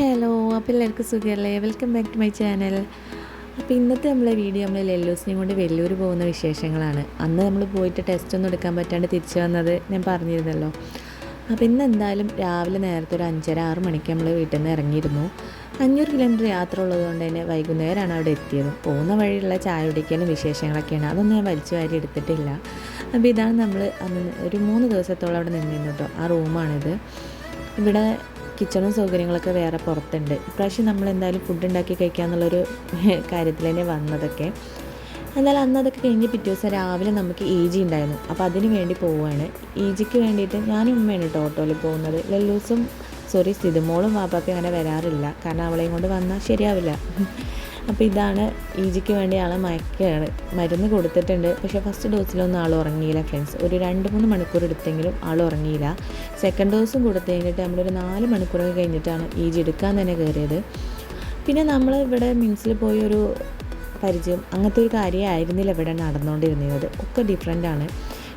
Hello അപ്പോൾ എല്ലാവർക്കും സുഖമല്ലേ welcome back to my channel അപ്പോൾ ഇന്നത്തെ നമ്മളെ വീഡിയോ നമ്മൾ ലെല്ലൂസിനെയും കൊണ്ട് വെല്ലൂർ പോകുന്ന വിശേഷങ്ങളാണ്. അന്ന് നമ്മൾ പോയിട്ട് ടെസ്റ്റ് ഒന്നും എടുക്കാൻ പറ്റാണ്ട് തിരിച്ചു വന്നത് ഞാൻ പറഞ്ഞിരുന്നല്ലോ. അപ്പോൾ ഇന്ന് എന്തായാലും രാവിലെ നേരത്തെ ഒരു അഞ്ചര ആറ് മണിക്ക് നമ്മൾ വീട്ടിൽ നിന്ന് ഇറങ്ങിയിരുന്നു. അഞ്ഞൂറ് കിലോമീറ്റർ യാത്ര ഉള്ളതുകൊണ്ട് തന്നെ വൈകുന്നേരമാണ് അവിടെ എത്തിയത്. പോകുന്ന വഴിയുള്ള ചായ കുടിക്കലും വിശേഷങ്ങളൊക്കെയാണ്. അതൊന്നും ഞാൻ വലിച്ചു വാരി എടുത്തിട്ടില്ല. അപ്പോൾ ഇതാണ് നമ്മൾ അന്ന് ഒരു മൂന്ന് ദിവസത്തോളം അവിടെ നിന്നിരുന്നു കേട്ടോ ആ റൂമാണിത് ഇവിടെ കിച്ചണും സൗകര്യങ്ങളൊക്കെ വേറെ പുറത്തുണ്ട്. ഇപ്രാവശ്യം നമ്മൾ എന്തായാലും ഫുഡ് ഉണ്ടാക്കി കഴിക്കുക എന്നുള്ളൊരു കാര്യത്തിൽ തന്നെ വന്നതൊക്കെ. എന്നാലും അന്ന് അതൊക്കെ കഴിഞ്ഞ് പിറ്റേ ദിവസം രാവിലെ നമുക്ക് ഇ ജി ഉണ്ടായിരുന്നു. അപ്പോൾ അതിന് വേണ്ടി പോവുകയാണ്. ഇ ജിക്ക് വേണ്ടിയിട്ട് ഞാനും ഉമ്മയാണ് കേട്ടോ ഓട്ടോയിൽ പോകുന്നത്. ലല്ലൂസും സോറി സിതുമോളും വാപ്പാപ്പയും അങ്ങനെ വരാറില്ല. കാരണം അവളെയും കൊണ്ട് വന്നാൽ ശരിയാവില്ല. അപ്പോൾ ഇതാണ് ഈജിക്ക് ജിക്ക് വേണ്ടി ആളെ മയക്കുകയാണ്. മരുന്ന് കൊടുത്തിട്ടുണ്ട്. പക്ഷേ ഫസ്റ്റ് ഡോസിലൊന്നും ആൾ ഉറങ്ങിയില്ല ഫ്രണ്ട്സ് ഒരു രണ്ട് മൂന്ന് മണിക്കൂർ എടുത്തെങ്കിലും ആൾ ഉറങ്ങിയില്ല. സെക്കൻഡ് ഡോസും കൊടുത്തു കഴിഞ്ഞിട്ട് നമ്മളൊരു നാല് മണിക്കൂറൊക്കെ കഴിഞ്ഞിട്ടാണ് ഈജി ജി എടുക്കാൻ തന്നെ കയറിയത്. പിന്നെ നമ്മൾ ഇവിടെ മിംസിൽ പോയി ഒരു പരിചയം അങ്ങനത്തെ ഒരു കാര്യമായിരുന്നില്ല ഇവിടെ നടന്നുകൊണ്ടിരുന്നത് ഒക്കെ ഡിഫറെന്റ് ആണ്.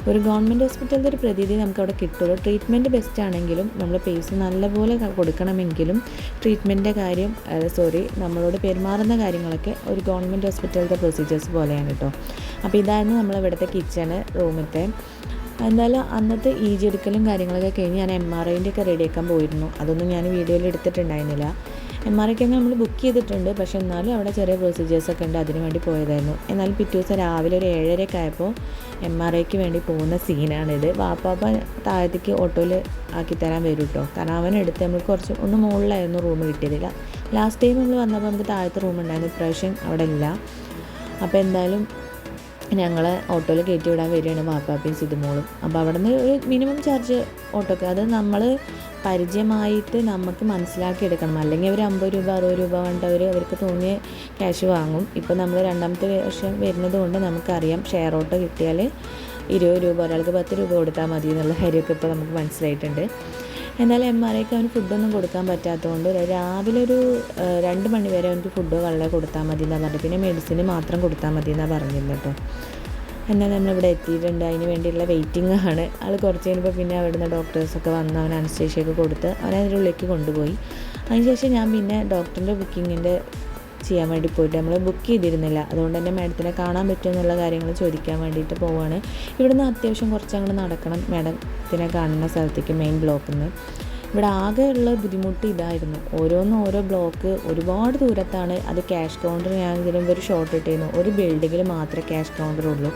ഒരു ഗവൺമെന്റ് ഹോസ്പിറ്റലിന്റെ ഒരു പ്രതീതി നമുക്ക് അവിടെ കിട്ടുള്ളൂ. ട്രീറ്റ്മെന്റ് ബെസ്റ്റ് ആണെങ്കിലും നമ്മൾ പേസ് നല്ലപോലെ കൊടുക്കണമെങ്കിലും ട്രീറ്റ്മെന്റിന്റെ കാര്യം സോറി നമ്മളോട് പെരുമാറുന്ന കാര്യങ്ങളൊക്കെ ഒരു ഗവൺമെന്റ് ഹോസ്പിറ്റലിന്റെ പ്രൊസീജിയേഴ്സ് പോലെയാണ് കേട്ടോ. അപ്പോൾ ഇതായിരുന്നു നമ്മളിവിടുത്തെ കിച്ചണ് റൂമത്തെ എന്തായാലും അന്നത്തെ ഇ ജി എടുക്കലും കാര്യങ്ങളൊക്കെ കഴിഞ്ഞ് ഞാൻ എം ആർ ഐന്റെ ഒക്കെ റെഡിയാക്കാൻ പോയിരുന്നു. അതൊന്നും ഞാൻ വീഡിയോയിൽ എടുത്തിട്ടുണ്ടായിരുന്നില്ല. എം ആർ ഐക്കൊക്കെ നമ്മൾ ബുക്ക് ചെയ്തിട്ടുണ്ട്. പക്ഷേ എന്നാലും അവിടെ ചെറിയ പ്രൊസീജിയേഴ്സൊക്കെ ഉണ്ട്. അതിന് വേണ്ടി പോയതായിരുന്നു. എന്നാലും പിറ്റേ ദിവസം രാവിലെ ഒരു ഏഴരയൊക്കെ ആയപ്പോൾ എം ആർ ഐക്ക് വേണ്ടി പോകുന്ന സീനാണിത്. വാപ്പാപ്പ താഴത്തേക്ക് ഓട്ടോയിൽ ആക്കി തരാൻ വരും കേട്ടോ കാരണം അവൻ എടുത്ത് നമ്മൾ കുറച്ച് ഒന്ന് മുകളിലായിരുന്നു റൂം കിട്ടിയതില്ല. ലാസ്റ്റ് ടൈം നമ്മൾ വന്നപ്പോൾ നമുക്ക് താഴത്തെ റൂം ഉണ്ടായിരുന്നു. ഇപ്രാവശ്യം അവിടെ ഇല്ല. അപ്പോൾ എന്തായാലും ഞങ്ങൾ ഓട്ടോയിൽ കയറ്റി വിടാൻ വരികയാണ് വാപ്പാപ്പയും സിതുമോളും അപ്പോൾ അവിടെ നിന്ന് ഒരു മിനിമം ചാർജ് ഓട്ടോക്ക്. അത് നമ്മൾ പരിചയമായിട്ട് നമുക്ക് മനസ്സിലാക്കി എടുക്കണം അല്ലെങ്കിൽ അവർ അമ്പത് രൂപ അറുപത് രൂപ കണ്ടവർ അവർക്ക് തോന്നിയ ക്യാഷ് വാങ്ങും. ഇപ്പോൾ നമ്മൾ രണ്ടാമത്തെ വർഷം വരുന്നത് കൊണ്ട് നമുക്കറിയാം ഷെയർ ഓട്ടോ കിട്ടിയാൽ ഇരുപത് രൂപ ഒരാൾക്ക് പത്ത് രൂപ കൊടുത്താൽ മതി എന്നുള്ള കാര്യമൊക്കെ ഇപ്പോൾ നമുക്ക് മനസ്സിലായിട്ടുണ്ട്. എന്നാലും എം ആർ ഐക്ക് അവന് ഫുഡൊന്നും കൊടുക്കാൻ പറ്റാത്തതുകൊണ്ട് രാവിലെ ഒരു രണ്ട് മണി വരെ അവനക്ക് ഫുഡ് വെള്ളം കൊടുത്താൽ മതി എന്നാണ് പറഞ്ഞത്. പിന്നെ മെഡിസിന് മാത്രം കൊടുത്താൽ മതി എന്നാണ് പറഞ്ഞിരുന്നത് കേട്ടോ. എന്നാൽ നമ്മളിവിടെ എത്തിയിട്ടുണ്ട്. അതിന് വേണ്ടിയുള്ള വെയിറ്റിംഗ് ആണ്. ആൾ കുറച്ച് കഴിഞ്ഞപ്പോൾ പിന്നെ അവിടുന്ന് ഡോക്ടേഴ്സൊക്കെ വന്ന് അവൻ അനസ്തേഷ്യയൊക്കെ കൊടുത്ത് അവനെ അതിന്റെ ഉള്ളിലേക്ക് കൊണ്ടുപോയി. അതിനുശേഷം ഞാൻ പിന്നെ ഡോക്ടറിന്റെ ബുക്കിങ്ങിന്റെ ചെയ്യാൻ വേണ്ടി പോയിട്ട് നമ്മൾ ബുക്ക് ചെയ്തിരുന്നില്ല. അതുകൊണ്ട് തന്നെ മാഡത്തിനെ കാണാൻ പറ്റുമെന്നുള്ള കാര്യങ്ങൾ ചോദിക്കാൻ വേണ്ടിയിട്ട് പോവുകയാണ് ഇവിടുന്ന് അത്യാവശ്യം കുറച്ച് അങ്ങോട്ട് നടക്കണം മാഡത്തിനെ കാണുന്ന സ്ഥലത്തേക്ക് മെയിൻ ബ്ലോക്കിൽ നിന്ന് ഇവിടെ ആകെയുള്ള ബുദ്ധിമുട്ട് ഇതായിരുന്നു. ഓരോന്നും ഓരോ ബ്ലോക്ക് ഒരുപാട് ദൂരത്താണ്. അത് ക്യാഷ് കൗണ്ടർ ഇതിലും ഒരു ഷോർട്ട് ഇട്ടിരുന്നു ഒരു ബിൽഡിങ്ങിൽ മാത്രമേ ക്യാഷ് കൗണ്ടർ ഉള്ളൂ.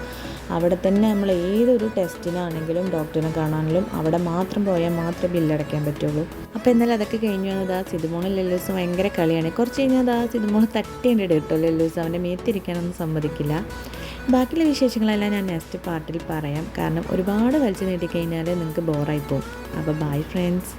അവിടെ തന്നെ നമ്മൾ ഏതൊരു ടെസ്റ്റിനാണെങ്കിലും ഡോക്ടറിനെ കാണാനെങ്കിലും അവിടെ മാത്രം പോയാൽ മാത്രമേ ബില്ലടയ്ക്കാൻ പറ്റുള്ളൂ. അപ്പോൾ എന്നാലും അതൊക്കെ കഴിഞ്ഞു വന്നത്. ആ സിതുമോളും ലെല്ലൂസും ഭയങ്കര കളിയാണ്. കുറച്ച് കഴിഞ്ഞാൽ ആ സിതുമോണ് തട്ടേണ്ടി കേട്ടോ ലെല്ലൂസ്. അവന്റെ മേത്തിരിക്കാനൊന്നും സമ്മതിക്കില്ല. ബാക്കിയുള്ള വിശേഷങ്ങളെല്ലാം ഞാൻ നെക്സ്റ്റ് പാർട്ടിൽ പറയാം. കാരണം ഒരുപാട് വലിച്ചു നീട്ടിക്കഴിഞ്ഞാൽ നിങ്ങൾക്ക് ബോറായി പോകും അപ്പോൾ ബൈ ഫ്രണ്ട്സ്